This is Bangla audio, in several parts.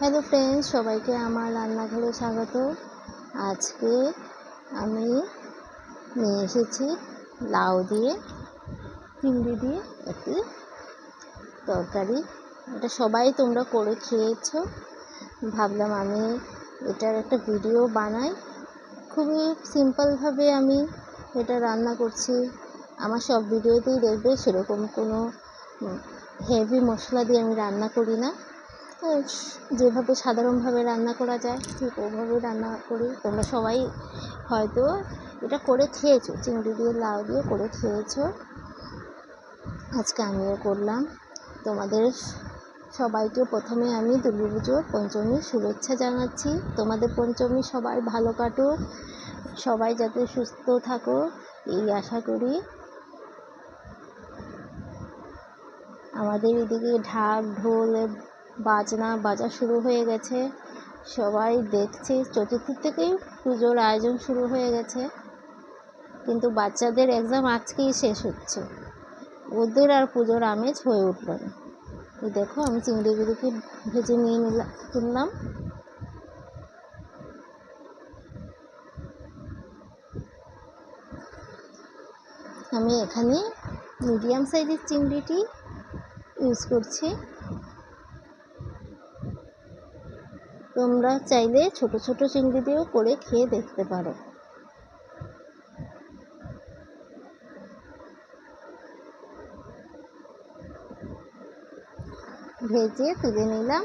হ্যালো ফ্রেন্ডস সবাইকে আমার রান্নাঘরে স্বাগত। আজকে আমি নিয়ে এসেছি লাউ দিয়ে, চিংড়ি দিয়ে একটি তরকারি। এটা সবাই তোমরা করে খেয়েছো। ভাবলাম আমি এটার একটা ভিডিও বানাই। খুবই সিম্পলভাবে আমি এটা রান্না করছি। আমার সব ভিডিওতেই দেখবে সেরকম কোনো হেভি মশলা দিয়ে আমি রান্না করি না। যেভাবে সাধারণভাবে রান্না করা যায়, ঠিক ওভাবে রান্না করি। তোমরা সবাই হয়তো এটা করে খেয়েছো, চিংড়ি দিয়ে, লাউ দিয়ে করে খেয়েছো। আজকে আমিও করলাম। তোমাদের সবাইকে প্রথমে আমি দুর্গা পুজোর পঞ্চমীর শুভেচ্ছা জানাচ্ছি। তোমাদের পঞ্চমী সবাই ভালো কাটুক, সবাই যাতে সুস্থ থাকো, এই আশা করি। আমাদের এদিকে ঢাক, ঢোল বাজনা বাজা শুরু হয়ে গেছে। সবাই দেখছে, চতুর্থী থেকেই পুজোর আয়োজন শুরু হয়ে গেছে। কিন্তু বাচ্চাদের এক্সাম আজকেই শেষ হচ্ছে। ওদের আর পুজোর আমেজ হয়ে উঠল না। দেখো, আমি চিংড়িগুলোকে ভেজে নিয়ে নিলাম তুললাম। আমি এখানে মিডিয়াম সাইজের চিংড়িটি ইউজ করছি। তোমরা চাইলে ছোট ছোট চিংড়ি দিয়েও করে খেয়ে দেখতে পারো। ভেজে তুলে নিলাম।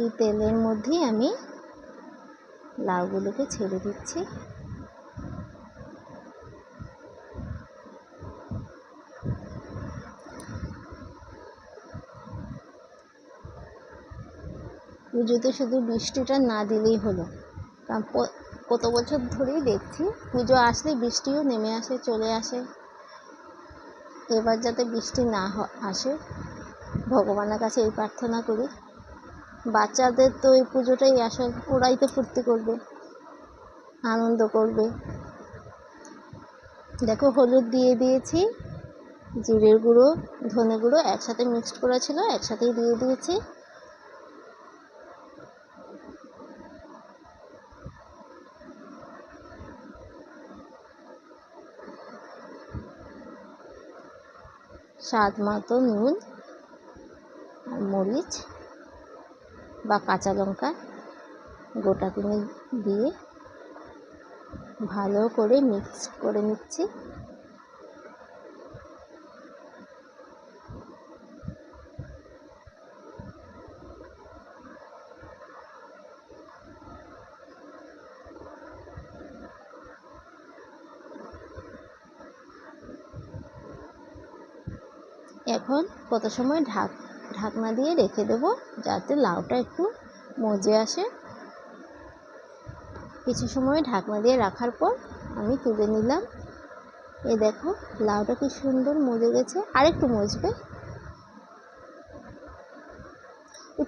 এই তেলের মধ্যেই আমি লাউগুলোকে ছেড়ে দিচ্ছি। পুজোতে শুধু বৃষ্টিটা না দিলেই হলো। কারণ কত বছর ধরেই দেখছি পুজো আসলে বৃষ্টিও নেমে আসে, চলে আসে। এবার যাতে বৃষ্টি না আসে, ভগবানের কাছে এই প্রার্থনা করি। বাচ্চাদের তো এই পুজোটাই আসল, ওরাই তো ফুর্তি করবে, আনন্দ করবে। দেখো হলুদ দিয়ে দিয়েছি, জিরের গুঁড়ো, ধনে গুঁড়ো একসাথে মিক্সড করা ছিল একসাথেই দিয়ে দিয়েছি। স্বাদ মতো নুন আর মরিচ বা কাঁচা লঙ্কা গোটা কিনে দিয়ে ভালো করে মিক্স করে নিচ্ছি। এখন কত সময় ঢাক, ঢাকনা দিয়ে রেখে দেবো যাতে লাউটা একটু মজে আসে। কিছু সময় ঢাকনা দিয়ে রাখার পর আমি তুলে নিলাম। এ দেখো, লাউটা কি সুন্দর মজে গেছে। আর একটু মজবে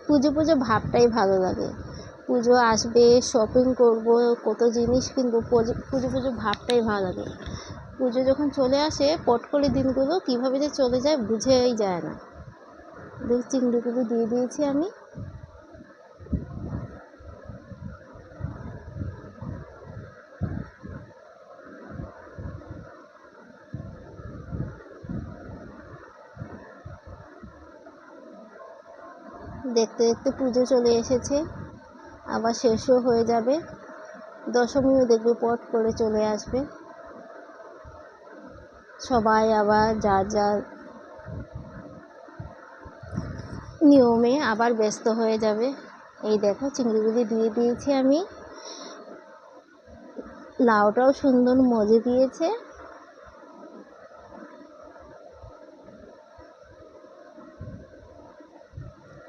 পুজো পুজো ভাবটাই ভালো লাগে। পুজো আসবে শপিং করব, কত জিনিস কিনবো পুজো পুজো ভাবটাই ভালো লাগে। পুজো যখন চলে আসে পট করে দিনগুলো কীভাবে যে চলে যায় বুঝেই যায় না। দেখ চিংড়িগুলো দিয়ে দিয়েছি আমি। দেখতে দেখতে পুজো চলে এসেছে। আবার শেষও হয়ে যাবে। দশমীও দেখবে পট করে চলে আসবে। সবাই আবার যার যার নিয়মে আবার ব্যস্ত হয়ে যাবে। এই দেখো চিংড়িগুলি দিয়ে দিয়েছি আমি। লাউটাও সুন্দর মজে দিয়েছে।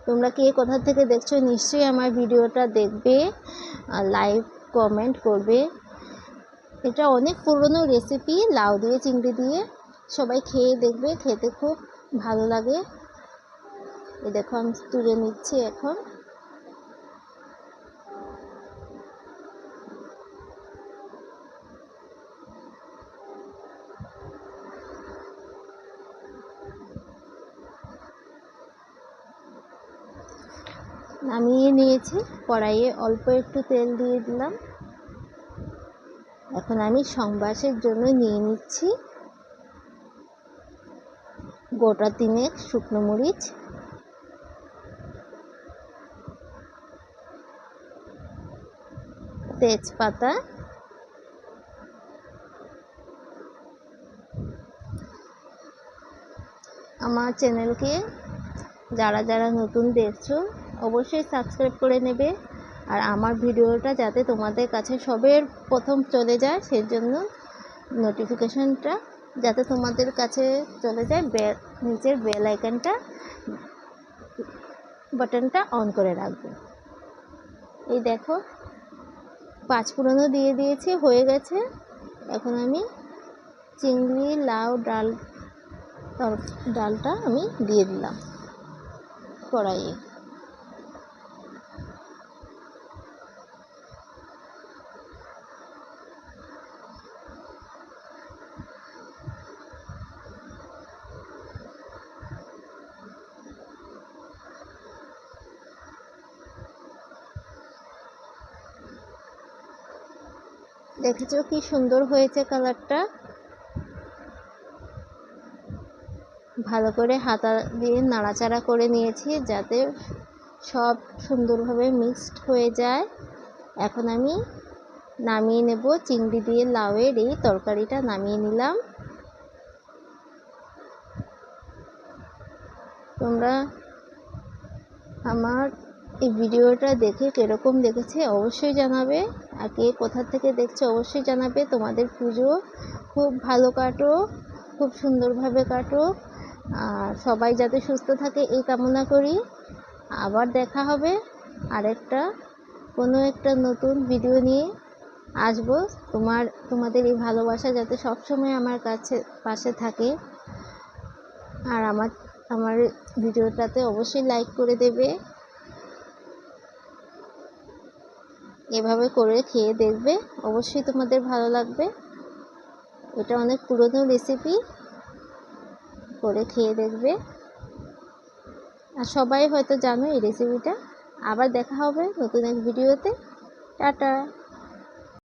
তোমরা কে কোথা থেকে দেখছ নিশ্চয়ই আমার ভিডিওটা দেখবে লাইক, কমেন্ট করবে। এটা অনেক পুরনো রেসিপি লাউ দিয়ে, চিংড়ি দিয়ে। সবাই খেয়ে দেখবে, খেতে খুব ভালো লাগে। এ দেখো, আমি তুলে নিচ্ছি এখন। নামিয়ে নিয়েছি, কড়াইয়ে অল্প একটু তেল দিয়ে দিলাম। এখন আমি সংবাসের জন্য নিয়ে নিচ্ছি গোটা তিনেক শুকনো মরিচ। তেজপাতা। আমার চ্যানেলকে যারা যারা নতুন দেখছ, অবশ্যই সাবস্ক্রাইব করে নেবে। আর আমার ভিডিওটা যাতে তোমাদের কাছে সবের প্রথম চলে যায় সেই জন্য নোটিফিকেশনটা যাতে তোমাদের কাছে চলে যায় বেল নিচের বেল আইকনটা বাটনটা অন করে রাখবে। এই দেখো, পাঁচ পুরনো দিয়ে দিয়েছি, হয়ে গেছে। এখন আমি চিংড়ি, লাউ, ডাল ডালটা আমি দিয়ে দিলাম কড়াইয়ে। দেখেছ কি সুন্দর হয়েছে কালারটা? ভালো করে হাতা দিয়ে নাড়াচাড়া করে নিয়েছি যাতে সব সুন্দরভাবে মিক্সড হয়ে যায়। এখন আমি নামিয়ে নেব, চিংড়ি দিয়ে লাউয়ের এই তরকারিটা নামিয়ে নিলাম। তোমরা আমার এই ভিডিওটা দেখে কীরকম দেখেছে অবশ্যই জানাবে। আর কে কোথা থেকে দেখছে অবশ্যই জানাবে। তোমাদের পুজো খুব ভালো কাটো, খুব সুন্দরভাবে কাটো। আর সবাই যাতে সুস্থ থাকে এই কামনা করি। আবার দেখা হবে আরেকটা, কোনো একটা নতুন ভিডিও নিয়ে আসব। তোমার, তোমাদের এই ভালোবাসা যাতে সবসময় আমার কাছে, পাশে থাকে। আর আমার আমার ভিডিওটাতে অবশ্যই লাইক করে দেবে। এভাবে করে খেয়ে দেখবে। অবশ্যই তোমাদের ভালো লাগবে। এটা অনেক পুরনো রেসিপি করে খেয়ে দেখবে। আর সবাই হয়তো জানো এই রেসিপিটা আবার দেখা হবে নতুন এক ভিডিওতে টাটা!